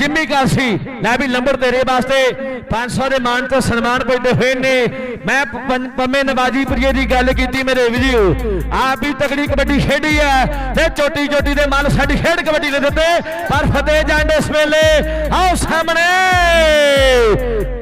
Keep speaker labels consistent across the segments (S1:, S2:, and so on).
S1: Jimmy ਕਾਸੀ ਲੈ ਵੀ number ਤੇਰੇ ਵਾਸਤੇ 500 ਦੇ ਮਾਨ ਤੋਂ ਸਨਮਾਨ ਪੁੱਜਦੇ ਹੋਏ ਨੇ। ਮੈਂ ਪ- ਪੰ- ਪੰਮੇ ਦੀ ਗੱਲ ਕੀਤੀ ਮੇਰੇ ਵੀਡੀਓ ਆਪ ਵੀ ਤਕੜੀ ਕਬੱਡੀ ਖੇਡੀ ਹੈ ਤੇ ਚੋਟੀ ਚੋਟੀ ਦੇ ਮਨ ਸਾਡੀ ਖੇਡ ਕਬੱਡੀ ਦੇ ਦਿੱਤੇ। ਪਰ ਫਤਿਹ ਜੰਡ ਇਸ ਵੇਲੇ ਆਓ ਸਾਹਮਣੇ।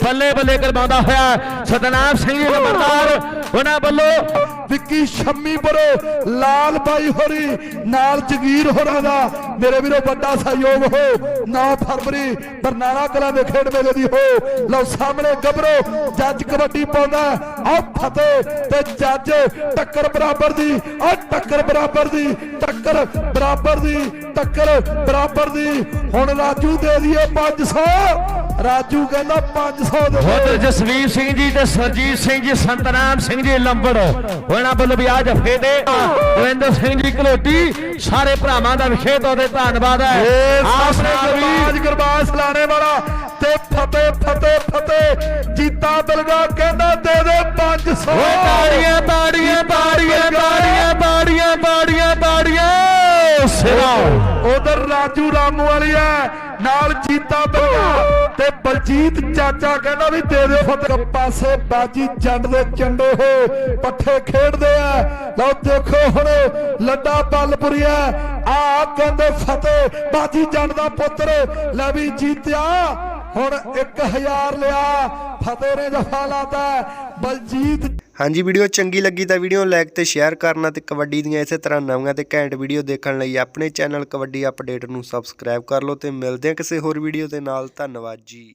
S1: ਬੱਲੇ ਬੱਲੇ ਕਰਵਾਉਂਦਾ ਹੋਇਆ ਸਤਨਾਮ ਸਿੰਘ ਜੀ ਨੰਬਰਦਾਰ ਉਹਨਾਂ ਵੱਲੋਂ
S2: ਵਿੱਕੀ ਸ਼ੰਮੀ ਬਰੋ ਲਾਲ ਬਾਈ ਹੋਰੀ, ਨਾਲ ਜਗੀਰ ਹੋਰਾਂ ਦਾ। ਮੇਰੇ ਵੀਰੋ, ਵੱਡਾ ਸਹਿਯੋਗ ਹੋ। 9 ਫਰਵਰੀ, ਬਰਨਾਲਾ ਕਲਾ ਦੇ ਖੇਡ ਮੇਲੇ ਦੀ ਹੋ। ਲਓ, ਸਾਹਮਣੇ ਗੱਭਰੋ, ਜੱਜ ਕਬੱਡੀ ਪਾਉਂਦਾ ਆ ਫਤਿਹ ਤੇ ਜੱਜ, ਟੱਕਰ ਬਰਾਬਰ ਦੀ। ਆ ਟੱਕਰ ਬਰਾਬਰ ਦੀ, ਟੱਕਰ ਬਰਾਬਰ ਦੀ, ਟੱਕਰ ਬਰਾਬਰ ਦੀ। ਹੁਣ ਰਾਜੂ ਦੇ ਦਈਏ 500 ਰਾਜੂ ਕਹਿੰਦਾ 500 ਦੇ
S1: ਉਧਰ ਜਸਵੀਰ ਸਿੰਘ ਜੀ ਤੇ ਸਰਜੀਤ ਸਿੰਘ ਜੀ ਸੰਤਨਾਮ ਸਿੰਘ ਜੀ ਲੰਬੜ। ਉਹਨਾਂ ਵੱਲੋਂ ਵੀ ਆ ਜਫੇ ਦੇ। ਦਵਿੰਦਰ ਸਿੰਘ ਜੀ ਕਲੋਟੀ ਸਾਰੇ ਭਰਾਵਾਂ ਦਾ ਤੌਰ ਤੇ ਧੰਨਵਾਦ ਹੈ।
S2: ਏ
S1: ਆਪ
S2: ਸਾਹਮਣੇ
S1: ਨੇ
S2: ਗਰਬਾਜ ਗਰਬਾਜ ਲਾਣੇ ਵਾਲਾ। ਤੇ ਫਤਿਹ ਫਤਿਹ ਫਤਿਹ ਜੀਤਾ ਬਲਗਾ ਕਹਿੰਦਾ ਦੇ ਦੇ 500
S1: ਓਏ ਤਾੜੀਆਂ ਤਾੜੀਆਂ ਤਾੜੀਆਂ ਤਾੜੀਆਂ ਤਾੜੀਆਂ ਤਾੜੀਆਂ ਤਾੜੀਆਂ। ਸਿਰਾ
S2: ਉਧਰ ਰਾਜੂ ਰਾਮੂ ਵਾਲੀ ਹੈ ਨਾਲ ਜੀਤਾ ਬਲਗਾ ਤੇ ਬਲਜੀਤ ਚਾਚਾ ਕਹਿੰਦਾ ਵੀ ਦੇ ਦੇ ਫਤਿਹ। ਪਾਸੇ ਬਾਜੀ ਜੰਡ ਦੇ ਚੰਡੇ ਹੋ, ਪੱਠੇ ਖੇਡਦੇ ਆ। ਲਓ ਦੇਖੋ ਹੁਣ, ਲੱਡਾ ਬਲਪੁਰੀਆ ਆ। ਕਹਿੰਦੇ ਫਤਿਹ, ਬਾਜੀ ਜੰਡ ਦਾ ਪੁੱਤਰ, ਲੈ ਵੀ ਜੀਤਿਆ। ਹੁਣ 1000 ਲਿਆ, ਫਤਿਹ ਨੇ ਜਫਾ ਲਾਤਾ। ਬਲਜੀਤ
S3: ਹਾਂਜੀ, ਵੀਡੀਓ ਚੰਗੀ ਲੱਗੀ ਤਾਂ ਵੀਡੀਓ ਨੂੰ ਲਾਈਕ ਤੇ ਸ਼ੇਅਰ ਕਰਨਾ ਤੇ ਕਬੱਡੀ ਦੀਆਂ ਇਸੇ ਤਰ੍ਹਾਂ ਨਵੀਆਂ ਤੇ ਘੈਂਟ ਵੀਡੀਓ ਦੇਖਣ ਲਈ ਆਪਣੇ ਚੈਨਲ ਕਬੱਡੀ ਅਪਡੇਟ ਨੂੰ ਸਬਸਕ੍ਰਾਈਬ ਕਰ ਲਓ ਤੇ ਮਿਲਦੇ ਹਾਂ ਕਿਸੇ ਹੋਰ ਵੀਡੀਓ ਦੇ ਨਾਲ। ਧੰਨਵਾਦ ਜੀ।